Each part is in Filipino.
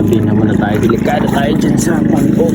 Sabi na muna tayo, delikado tayo dyan sa pangko.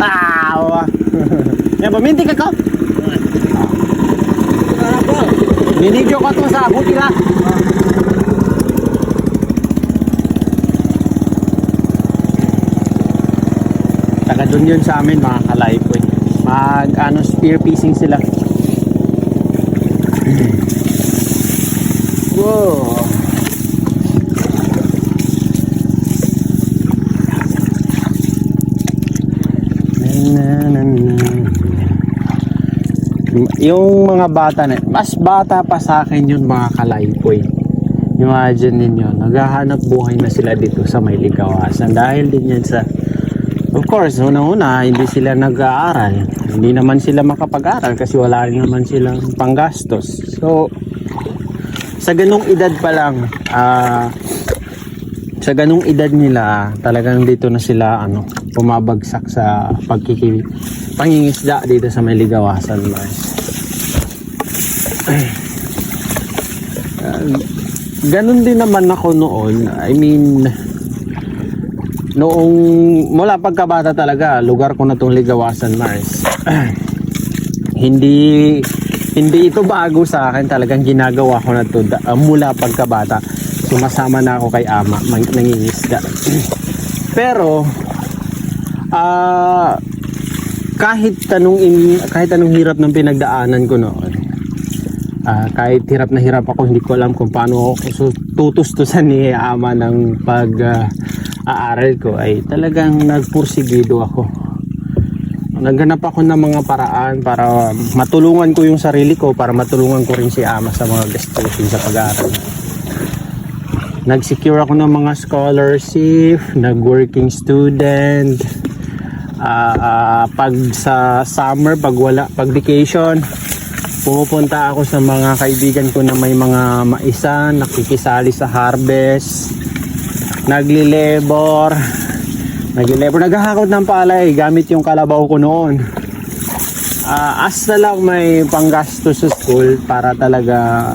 Ah! Yan ba, minti ka ko? Ninidyo ko to sa buti na. Doon yun sa amin mga kalaypoy. Mag ano spear piecing sila. Na. Yung mga bata na, mas bata pa sa akin yun mga kalaypoy. Imagine ninyo, naghahanap buhay na sila dito sa may ligawasan dahil din yan sa Of course, una-una, hindi sila nag-aaral. Hindi naman sila makapag-aral kasi wala rin naman silang panggastos. So, sa ganung edad pa lang, ah, sa ganung edad nila, talagang dito na sila ano, pumabagsak sa pagkiki pangingisda dito sa may ligawasan, Mars. Ganun din naman ako noon. I mean, noong mula pagkabata talaga, lugar ko na tong ligawasan, Mars. hindi hindi ito bago sa akin. Talagang ginagawa ko na to da- ah, mula pagkabata. Sumasama na ako kay ama nangingisda. Pero ah kahit tanong in, kahit anong hirap ng pinagdaanan ko noon ah, kahit hirap na hirap ako hindi ko alam kung paano ako tutustusan ni ama ng pag ah, aaral ko ay talagang nagpursigido ako. Naghanap ako ng mga paraan para matulungan ko yung sarili ko para matulungan ko rin si ama sa mga gastusin sa pag-aaral. Nag-secure ako ng mga scholarship nag-working student Ah, ah, pag sa summer pag wala pag vacation pumupunta ako sa mga kaibigan ko na may mga maisan nakikisali sa harvest nagli-labor nagli-labor naghahakot ng palay. Gamit yung kalabaw ko noon. Ah, as na lang may panggastos sa school para talaga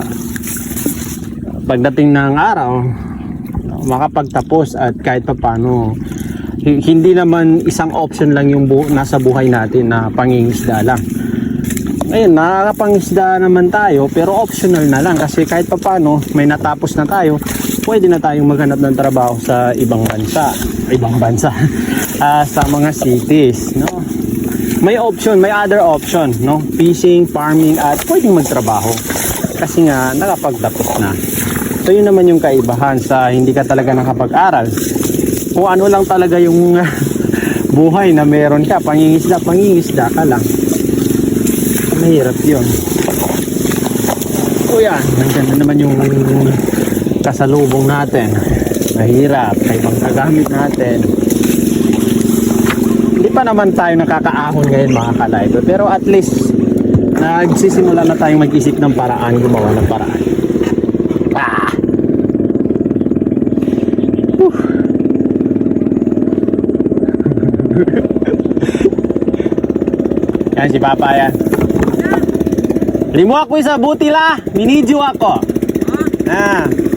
pagdating ng araw makapagtapos at kahit papano hi- hindi naman isang option lang yung bu- nasa buhay natin na pangingisda lang. Ayun, nakakapangisda naman tayo pero optional na lang kasi kahit papano may natapos na tayo pwede na tayong maghanap ng trabaho sa ibang bansa. Ibang bansa. Ah, sa mga cities no? May option may other option no? Fishing farming at pwedeng magtrabaho. Kasi nga nakapagtapos na. So yun naman yung kaibahan sa hindi ka talaga nakapag-aral. Kung ano lang talaga yung buhay na meron ka pangingisda pangingisda ka lang. Mahirap yun. O yan nandyan na naman yung kasalubong natin. Mahirap. May ibang kagamit natin. Hindi pa naman tayo nakakaahon ngayon mga kalaydo pero at least nagsisimula na tayong mag-isip ng paraan gumawa ng paraan. Ah! Yan si Papa yan. Limo ako sa butila, minidyo ako. Ah.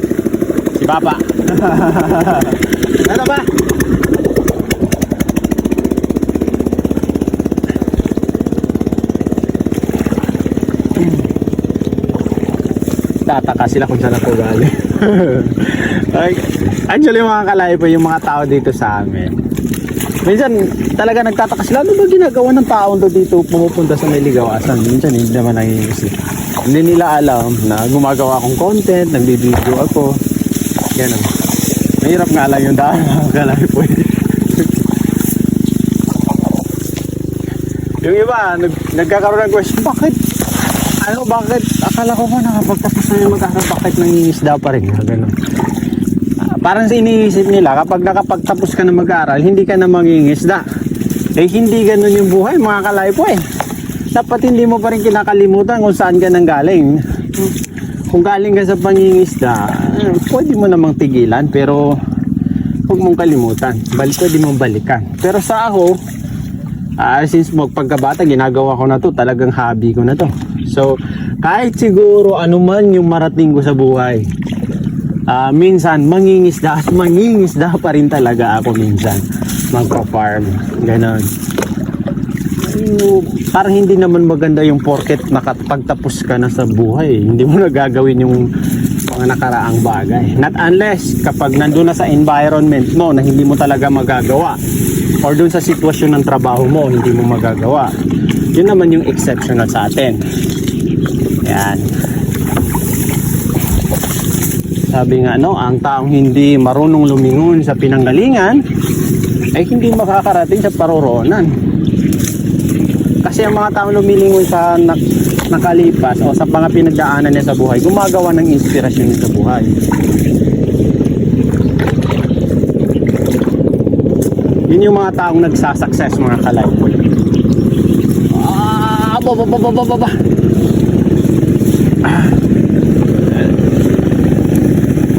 Si Papa. ano ba? Tataka sila kung saan ako galing. Ay, Actually mga kalay po yung mga tao dito sa amin. Minsan talaga nagtataka sila, ano ba ginagawa ng taon to dito pumupunta sa may ligawasan? Minsan hindi naman nangingisip. Hindi nila alam na gumagawa akong content, nagbibideo ako. Ganun. Mahirap nga lang yung daan mga po. yung iba, nag, nagkakaroon ng question, bakit? Ano, bakit? Akala ko ba nakapagtapos na yung mag-aaral, bakit nangingisda pa rin? Ganun. Ah, Parang iniisip nila, kapag nakapagtapos ka na mag-aaral, hindi ka na mangingisda. Eh, hindi ganun yung buhay, mga kalay po eh. Dapat hindi mo pa rin kinakalimutan kung saan ka nang galing. Kung galing ka sa pangingisda, pwede mo namang tigilan pero huwag mong kalimutan. Balik pwede mong balikan. Pero sa ako, ah, since magpagkabata, ginagawa ko na to, talagang hobby ko na to. So, kahit siguro ano man yung marating ko sa buhay, ah, minsan mangingisda at mangingisda pa rin talaga ako minsan. Magpa-farm, ganon. Parang hindi naman maganda yung porket nakapagtapos ka na sa buhay. Hindi mo na gagawin yung mga nakaraang bagay. Not unless kapag nandun na sa environment mo na hindi mo talaga magagawa or dun sa sitwasyon ng trabaho mo, hindi mo magagawa. Yun naman yung exceptional sa atin. Yan. Sabi nga no, ang taong hindi marunong lumingon sa pinanggalingan ay hindi makakarating sa paroroonan. Kasi ang mga taong lumilingon sa nak nakalipas o sa mga pinagdaanan niya sa buhay, gumagawa ng inspirasyon niya sa buhay. Yun yung mga taong nagsasucess mga kalay. Ah, ba ba ba ba ba ba ba. Ah.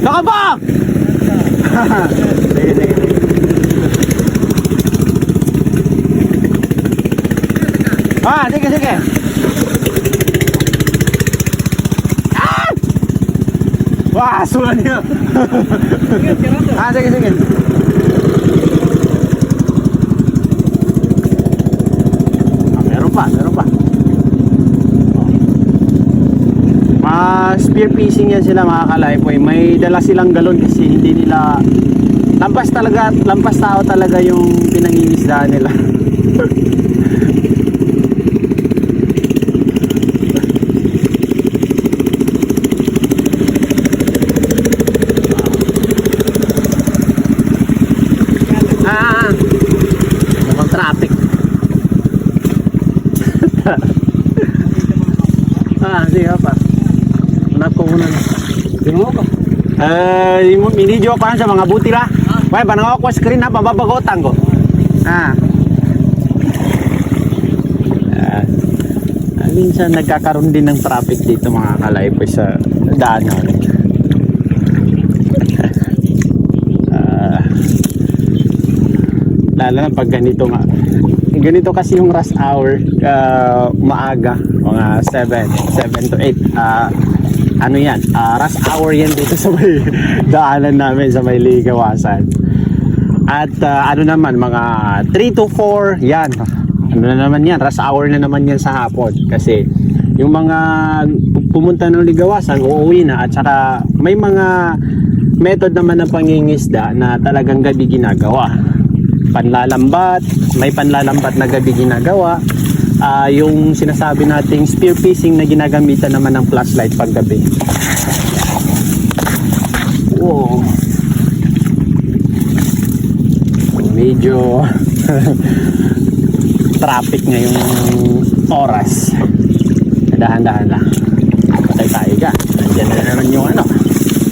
Nakabak! sige. Ah, sige, sige. Ah! Wah, sulan niya. ah, sige, sige. Ah, meron pa, meron pa. Spear fishing yan sila mga kalaipoy. May dala silang galon kasi hindi nila lampas talaga, lampas tao talaga yung pinangingisdaan nila. Ah, mukhang traffic. ah, sige pa. Hanap ko muna. Tingnan mo Eh, yung minidyo ko sa mga buti la. Wai, panang ako screen na pababagotan ko. Ah. Ah, ah, minsan nagkakaroon din ng traffic dito mga kalaypoy sa daan namin. Ah, lalo na pag ganito nga. Ganito kasi yung rush hour uh, maaga mga 7 7 to 8 ah ano yan? Ah, rush hour yan dito sa may daanan namin sa may ligawasan. At ah, ano naman mga 3 to 4 yan. Ano na naman yan? Rush hour na naman yan sa hapon. Kasi yung mga pumunta ng ligawasan uuwi na. At saka may mga method naman ng pangingisda na talagang gabi ginagawa panlalambat, may panlalambat na gabi ginagawa. Ah, yung sinasabi nating spear fishing na ginagamitan naman ng flashlight pag gabi. Wow. Medyo traffic ngayong oras. Dahan-dahan lang. Patay tayo dyan. Nandiyan na naman yung ano.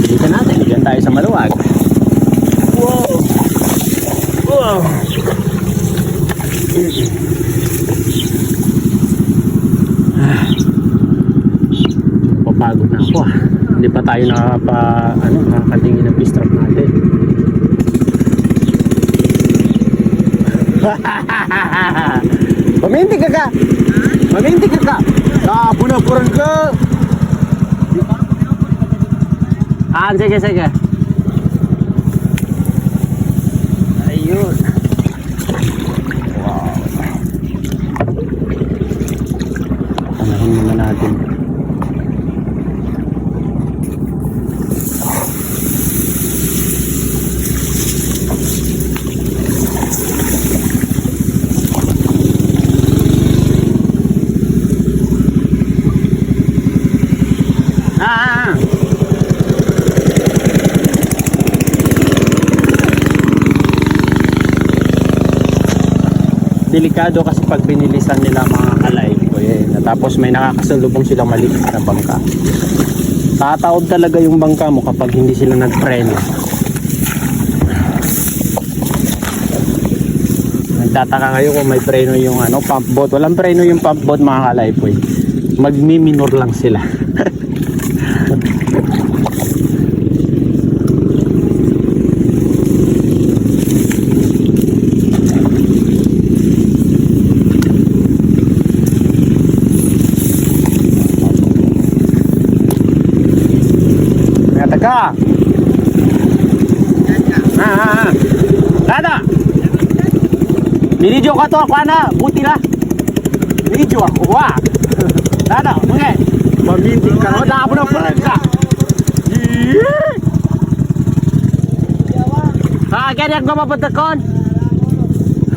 Dito natin. Diyan tayo sa maluwag. Wow. Wow. Ah. Papagod na ako ah. Hindi pa tayo nakapa, ano, nakakatingin ng pistrap natin. Paminti ka ka! Paminti ka ka! Nakapunapuran ka! Ah, sige, sige. Ayun. Wow. Panahin muna natin. Ah, ah, delikado kasi pag binilisan nila mga kalay. Tapos may nakakasalubong silang maliit na bangka. Tataob talaga yung bangka mo kapag hindi sila nagpreno. Nagtataka kayo kung may preno yung ano, pump boat. Walang preno yung pump boat mga kalay po eh. Magmi-minor lang sila. Ka. Ha ha ha. Kada. Binidyo ka to, ako na, buti na. Binidyo ako, wa. Kada, mga. Paminting ka, no? Dabo na pala ka. Ha, ganyan ko mapatakon.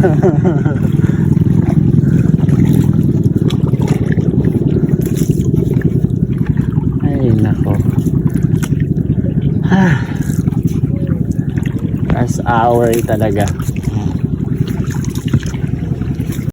Ay, nako. Ah. As hour talaga.